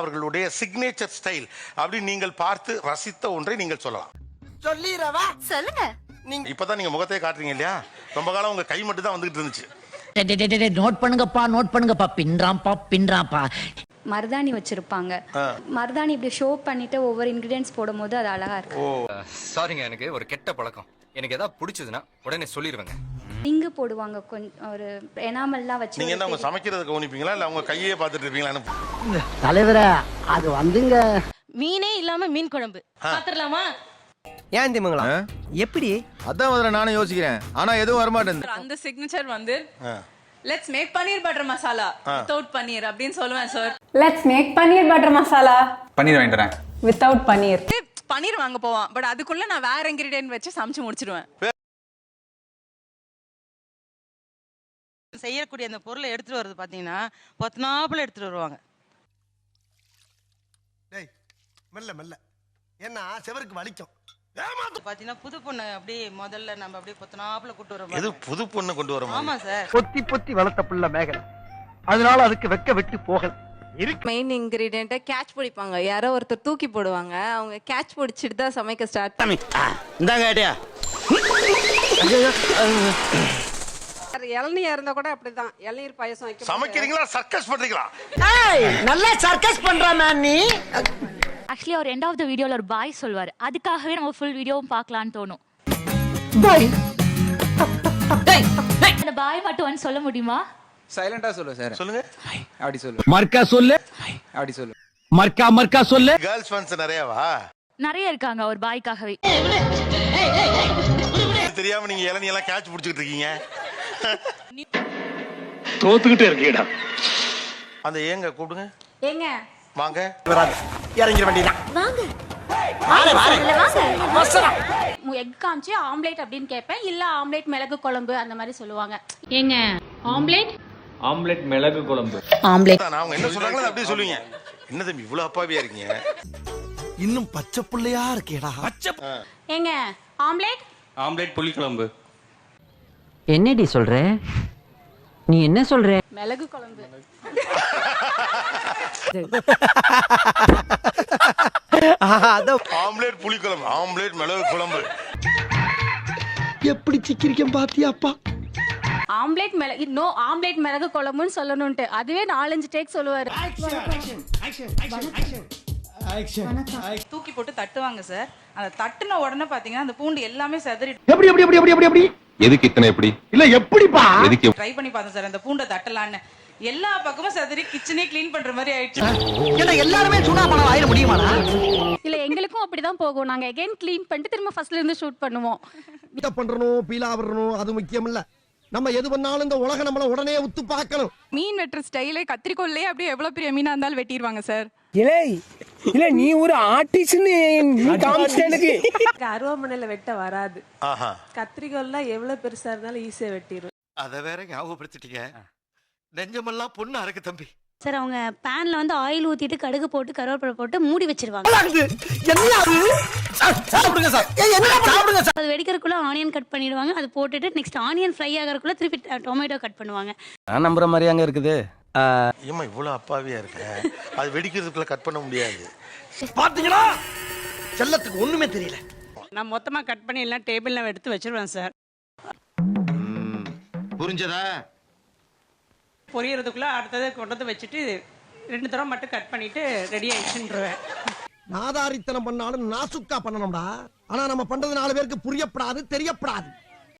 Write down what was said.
அவர்களுடைய signature style அப்படி நீங்கள் பார்த்து ரசித்த ஒன்றை நீங்கள் சொல்லலாம். சொல்லிடவா சொல்லுங்க. இப்பதான் நீங்க முகத்தையே காட்டுறீங்க இல்லையா? ரொம்ப காலம் உங்க கை மட்டும் தான் வந்துகிட்டு இருந்துச்சு. நோட் பண்ணுங்கப்பா நோட் பண்ணுங்கப்பா. பின்றாம்பா பின்றாம்பா மருதாணி வச்சிருப்பாங்க. மருதாணி இப்படி ஷோ பண்ணிட்டு ஒவ்வொரு இன்கிரீடியன்ஸ் போடும்போது அது அழகா இருக்கு. சாரிங்க எனக்கு ஒரு கெட்ட பழக்கம். எனக்கு ஏதாவது பிடிச்சதுன்னா உடனே சொல்லிடுவேங்க இங்கு போடுவாங்க கொஞ்சம் ஒரு எனாமல்லாம் வச்சு நீங்க என்ன பெரிய- சமைக்கிறத கவனிப்பீங்களா? இல்ல உங்க கையே பார்த்துட்டு இருப்பீங்களான்னு தலைவர அது வந்துங்க. மீனே இல்லாம மீன் குழம்பு. பாத்துடலாமா ஏன் திமுங்களா? எப்படி? அதான் முதல்ல நானும் யோசிக்கிறேன். ஆனா எதுவும் வரமாட்டேன் அந்த சிக்னேச்சர் வந்து let's make paneer butter masala without paneer அப்படின்னு சொல்லுவேன் sir let's make paneer butter masala paneer வாங்கிட்டு வித்தவுட் பன்னீர் பன்னீர் வாங்க போவான். பட் அதுக்குள்ள நான் வேற இன்கிரீடியன்ட் வச்சு சமைச்சு முடிச்சிடுவேன். செய்யக்கூடிய அந்த பொருளை எடுத்துட்டு வர்றது பாத்தீங்கன்னா பத்தனாப்புல எடுத்துட்டு வருவாங்க. டேய் மெல்ல மெல்ல. ஏன்னா செவருக்கு வலிக்கும். பாத்தீங்கன்னா புது பொண்ணு அப்படியே முதல்ல நம்ம அப்படியே பத்தனாப்புல கூட்டு வரோம் எது புது பொண்ணு கொண்டு வர ஆமா சார். பொத்தி பொத்தி வளர்த்த புள்ள மேகலை. அதனால அதுக்கு வெக்க வெட்டு போகல. மெயின் இன்கிரீடியண்ட்டை கேட்ச் பிடிப்பாங்க. யாரோ ஒருத்தர் தூக்கி போடுவாங்க. அவங்க கேட்ச் பிடிச்சிட்டு தான் சமைக்க ஸ்டார்ட் இந்தாங்க ஐடியா இளநீர் இருந்தா கூட அப்படிதான். இளநீர் பாயசம் வைக்க சமைக்கிறீங்களா? சர்க்கஸ் பண்றீங்களா? நல்லா சர்க்கஸ் பண்றானா நீ. ஆக்சுவலி அவர் எண்ட் ஆஃப் த வீடியோல ஒரு பாய் சொல்வார். அதுக்காகவே நம்ம ஃபுல் வீடியோவும் பார்க்கலாம்னு தோணும். அந்த பாய் மட்டும் வந்து சொல்ல முடியுமா? சைலண்டா சொல்லு சார் சொல்லுங்க. அப்படி சொல்லு. மர்க்கா சொல்லு. அப்படி சொல்லு. மர்க்கா மர்க்கா சொல்லு. கேர்ள்ஸ் ஃபேன்ஸ் நிறையவா? நிறைய இருக்காங்க ஒரு பாய்க்காகவே. தெரியாம நீங்க இளநீ எல்லாம் கேட்ச் பிடிச்சிட்டு இருக்கீங்க. தோத்துக்கிட்டே இருக்கீடா. அந்த ஏங்க கூப்பிடுங்க. ஏங்க. வாங்க. இறங்கிட வேண்டியதான் எக் காமிச்சு ஆம்லேட் அப்படின்னு கேட்பேன் இல்ல ஆம்லேட் மிளகு குழம்பு அந்த மாதிரி சொல்லுவாங்க. ஏங்க ஆம்லேட்? ஆம்லெட் மிளகு குழம்பு. நான் அவங்க என்ன சொல்றாங்களோ அப்படியே சொல்லுவீங்க. என்ன தம்பி இவ்வளவு அப்பாவியா இருக்கீங்க? இன்னும் பச்சை புள்ளையா இருக்கேடா. ஏங்க ஆம்லேட்? ஆம்லெட் புளிக்குழம்பு. என்னடி சொல்ற? நீ என்ன சொல்ற? மிளகு குழம்பு. அதான் ஆம்லேட் புளிக்குழம்பு ஆம்லேட் மிளகு குழம்பு. எப்படி சிக்கிரிக்கம் பாத்தியாப்பா ஆம்லேட் மிளகு நோ ஆம்லேட் மிளகு குழம்புன்னு சொல்லணும்ட்டு. அதுவே நாலஞ்சு டேக் சொல்லுவாரு. தூக்கி போட்டு தட்டுவாங்க சார். அந்த தட்டுன உடனே பாத்தீங்கன்னா அந்த பூண்டு எல்லாமே செதறி எப்படி எப்படி எப்படி எப்படி எப்படி எப்படி? எதுக்கு இத்தனை எப்படி இல்ல எப்படிப்பா? எதுக்கு ட்ரை பண்ணி பார்த்தேன் சார் அந்த பூண்டை தட்டலான்னு. எல்லா பக்கமும் செதறி கிச்சனே க்ளீன் பண்ற மாதிரி ஆயிடுச்சு. எல்லாருமே சுனா பணம் ஆயிட முடியுமாடா? இல்ல எங்களுக்கும் அப்படிதான் போகும். நாங்க எகைன் க்ளீன் பண்ணிட்டு திரும்ப ஃபர்ஸ்ட்ல இருந்து ஷூட் பண்ணுவோம். பண்றணும் பீலா விடணும் அது முக்கியம் இல்ல. நம்ம எது பண்ணாலும் இந்த உலகம் நம்மள உடனே உத்து பார்க்கணும். மீன் வெட்டுற ஸ்டைலே கத்திரிக்கோல்லே அப்படியே எவ்வளவு பெரிய மீனா இருந்தாலும் வெட்டிடுவாங்க சார் இல்லை இல்ல நீ ஒரு ஆர்டிஸ்ட்னு எனக்கு. அருவாமனையில வெட்ட வராது. ஆஹா. கத்திரிக்கோல்லாம் எவ்வளவு பெருசா இருந்தாலும் ஈஸியா வெட்டிடும் அத வேற ஞாபகப்படுத்திட்டீங்க. நெஞ்சமெல்லாம் பொண்ணு அறக்கு தம்பி. சார் அவங்க பேன்ல வந்து ஆயில் ஊத்திட்டு கடுகு போட்டு கருவேப்பிலை போட்டு மூடி வச்சிருவாங்க. என்ன அது? சாப்பிடுங்க சார். என்ன சாப்பிடுங்க சார். அது வெடிக்கிறதுக்குள்ள ஆனியன் கட் பண்ணிடுவாங்க. அது போட்டுட்டு நெக்ஸ்ட் ஆனியன் ஃப்ரை ஆகறதுக்குள்ள திருப்பி டொமேட்டோ கட் பண்ணுவாங்க. நான் நம்புற மாதிரி அங்க இருக்குது. ஏமா இவ்வளவு அப்பாவியா இருக்க? அது வெடிக்கிறதுக்குள்ள கட் பண்ண முடியாது. பாத்தீங்களா? செல்லத்துக்கு ஒண்ணுமே தெரியல. நான் மொத்தமா கட் பண்ணி எல்லாம் டேபிள்ல எடுத்து வச்சிருவேன் சார் புரிஞ்சதா? பொரியறதுக்குள்ள அடுத்தது கொண்டு வந்து வச்சுட்டு ரெண்டு தடவை மட்டும் கட் பண்ணிட்டு ரெடி ஆயிடுச்சுன்றவேன். நாதாரித்தனம் பண்ணாலும் நாசுக்கா பண்ணணும்டா. ஆனா நம்ம பண்றது நாலு பேருக்கு புரியப்படாது தெரியப்படாது.